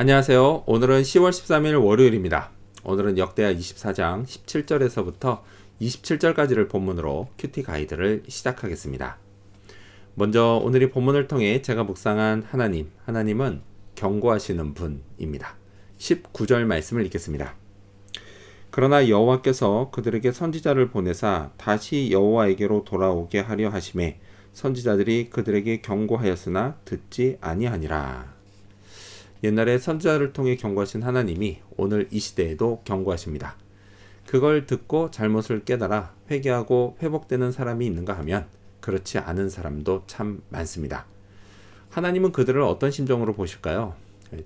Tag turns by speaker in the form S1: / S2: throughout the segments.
S1: 안녕하세요. 오늘은 10월 13일 월요일입니다. 오늘은 역대하 24장 17절에서부터 27절까지를 본문으로 큐티 가이드를 시작하겠습니다. 먼저 오늘 이 본문을 통해 제가 묵상한 하나님, 하나님은 경고하시는 분입니다. 19절 말씀을 읽겠습니다. 그러나 여호와께서 그들에게 선지자를 보내사 다시 여호와에게로 돌아오게 하려 하심에 선지자들이 그들에게 경고하였으나 듣지 아니하니라. 옛날에 선지자를 통해 경고하신 하나님이 오늘 이 시대에도 경고하십니다. 그걸 듣고 잘못을 깨달아 회개하고 회복되는 사람이 있는가 하면 그렇지 않은 사람도 참 많습니다. 하나님은 그들을 어떤 심정으로 보실까요?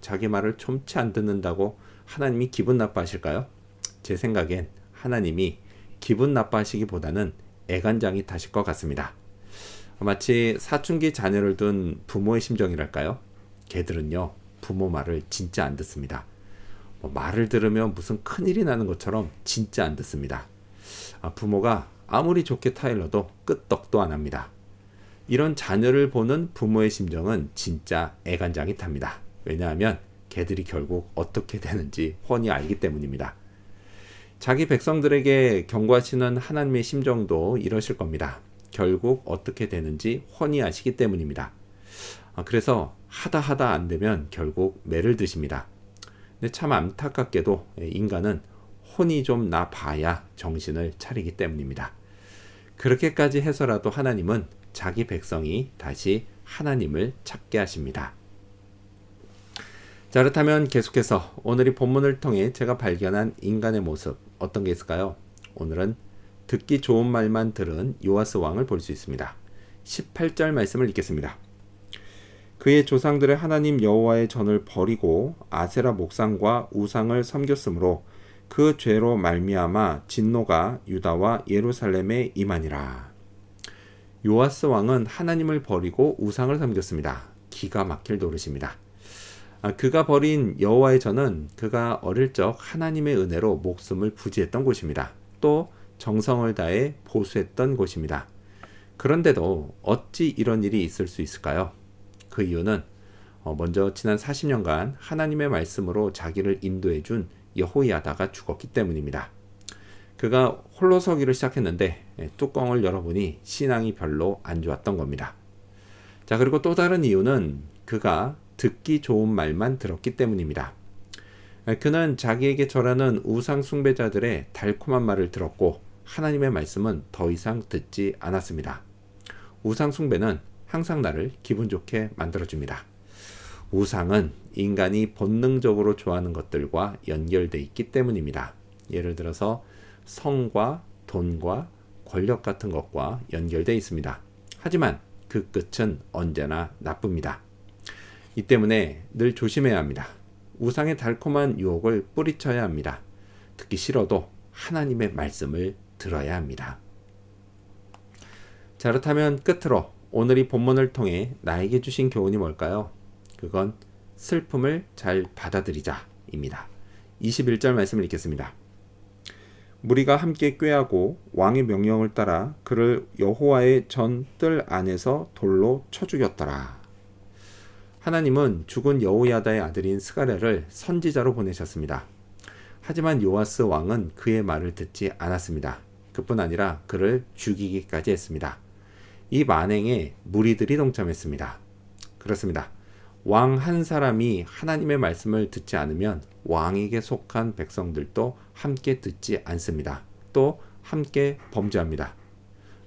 S1: 자기 말을 좀치 안 듣는다고 하나님이 기분 나빠하실까요? 제 생각엔 하나님이 기분 나빠하시기보다는 애간장이 타실 것 같습니다. 마치 사춘기 자녀를 둔 부모의 심정이랄까요? 걔들은요, 부모 말을 진짜 안 듣습니다. 뭐 말을 들으면 무슨 큰일이 나는 것처럼 진짜 안 듣습니다. 아, 부모가 아무리 좋게 타일러도 끄떡도 안 합니다. 이런 자녀를 보는 부모의 심정은 진짜 애간장이 탑니다. 왜냐하면 개들이 결국 어떻게 되는지 훤히 알기 때문입니다. 자기 백성들에게 경고하시는 하나님의 심정도 이러실 겁니다. 결국 어떻게 되는지 훤히 아시기 때문입니다. 아, 그래서 하다 하다 안 되면 결국 매를 드십니다. 근데 참 안타깝게도 인간은 혼이 좀 나 봐야 정신을 차리기 때문입니다. 그렇게까지 해서라도 하나님은 자기 백성이 다시 하나님을 찾게 하십니다. 자, 그렇다면 계속해서 오늘 이 본문을 통해 제가 발견한 인간의 모습 어떤 게 있을까요? 오늘은 듣기 좋은 말만 들은 요아스 왕을 볼 수 있습니다. 18절 말씀을 읽겠습니다. 그의 조상들의 하나님 여호와의 전을 버리고 아세라 목상과 우상을 섬겼으므로 그 죄로 말미암아 진노가 유다와 예루살렘에 임하니라. 요아스 왕은 하나님을 버리고 우상을 섬겼습니다. 기가 막힐 노릇입니다. 아, 그가 버린 여호와의 전은 그가 어릴 적 하나님의 은혜로 목숨을 부지했던 곳입니다. 또 정성을 다해 보수했던 곳입니다. 그런데도 어찌 이런 일이 있을 수 있을까요? 그 이유는 어, 먼저 지난 40년간 하나님의 말씀으로 자기를 인도해 준 여호야다가 죽었기 때문입니다. 그가 홀로 서기를 시작했는데 예, 뚜껑을 열어보니 신앙이 별로 안 좋았던 겁니다. 자, 그리고 또 다른 이유는 그가 듣기 좋은 말만 들었기 때문입니다. 예, 그는 자기에게 절하는 우상 숭배자들의 달콤한 말을 들었고 하나님의 말씀은 더 이상 듣지 않았습니다. 우상 숭배는 항상 나를 기분 좋게 만들어줍니다. 우상은 인간이 본능적으로 좋아하는 것들과 연결돼 있기 때문입니다. 예를 들어서 성과 돈과 권력 같은 것과 연결돼 있습니다. 하지만 그 끝은 언제나 나쁩니다. 이 때문에 늘 조심해야 합니다. 우상의 달콤한 유혹을 뿌리쳐야 합니다. 듣기 싫어도 하나님의 말씀을 들어야 합니다. 자, 그렇다면 끝으로 오늘 이 본문을 통해 나에게 주신 교훈이 뭘까요? 그건 슬픔을 잘 받아들이자입니다. 21절 말씀을 읽겠습니다. 무리가 함께 꾀하고 왕의 명령을 따라 그를 여호와의 전 뜰 안에서 돌로 쳐 죽였더라. 하나님은 죽은 여호야다의 아들인 스가랴를 선지자로 보내셨습니다. 하지만 요아스 왕은 그의 말을 듣지 않았습니다. 그뿐 아니라 그를 죽이기까지 했습니다. 이 만행에 무리들이 동참했습니다. 그렇습니다. 왕 한 사람이 하나님의 말씀을 듣지 않으면 왕에게 속한 백성들도 함께 듣지 않습니다. 또 함께 범죄합니다.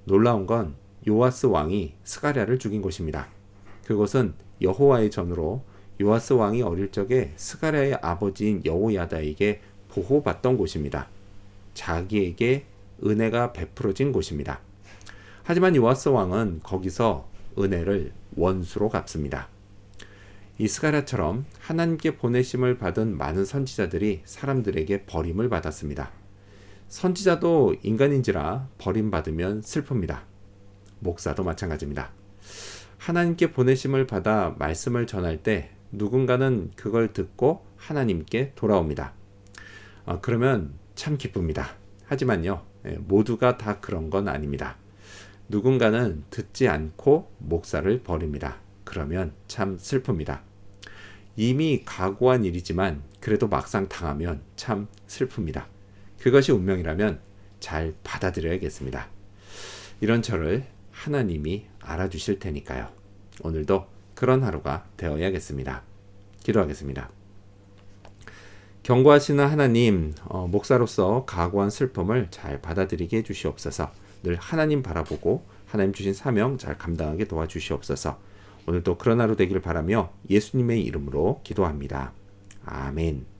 S1: 놀라운 건 요아스 왕이 스가랴를 죽인 것입니다. 그것은 여호와의 전으로 요아스 왕이 어릴 적에 스가랴의 아버지인 여호야다에게 보호받던 곳입니다. 자기에게 은혜가 베풀어진 곳입니다. 하지만 요아스 왕은 거기서 은혜를 원수로 갚습니다. 이스가랴처럼 하나님께 보내심을 받은 많은 선지자들이 사람들에게 버림을 받았습니다. 선지자도 인간인지라 버림받으면 슬픕니다. 목사도 마찬가지입니다. 하나님께 보내심을 받아 말씀을 전할 때 누군가는 그걸 듣고 하나님께 돌아옵니다. 아, 그러면 참 기쁩니다. 하지만요, 예, 모두가 다 그런 건 아닙니다. 누군가는 듣지 않고 목사를 버립니다. 그러면 참 슬픕니다. 이미 각오한 일이지만 그래도 막상 당하면 참 슬픕니다. 그것이 운명이라면 잘 받아들여야겠습니다. 이런 저를 하나님이 알아주실 테니까요. 오늘도 그런 하루가 되어야겠습니다. 기도하겠습니다. 경고하시는 하나님, 어, 목사로서 각오한 슬픔을 잘 받아들이게 해주시옵소서. 늘 하나님 바라보고 하나님 주신 사명 잘 감당하게 도와주시옵소서. 오늘도 그런 하루 되길 바라며 예수님의 이름으로 기도합니다. 아멘.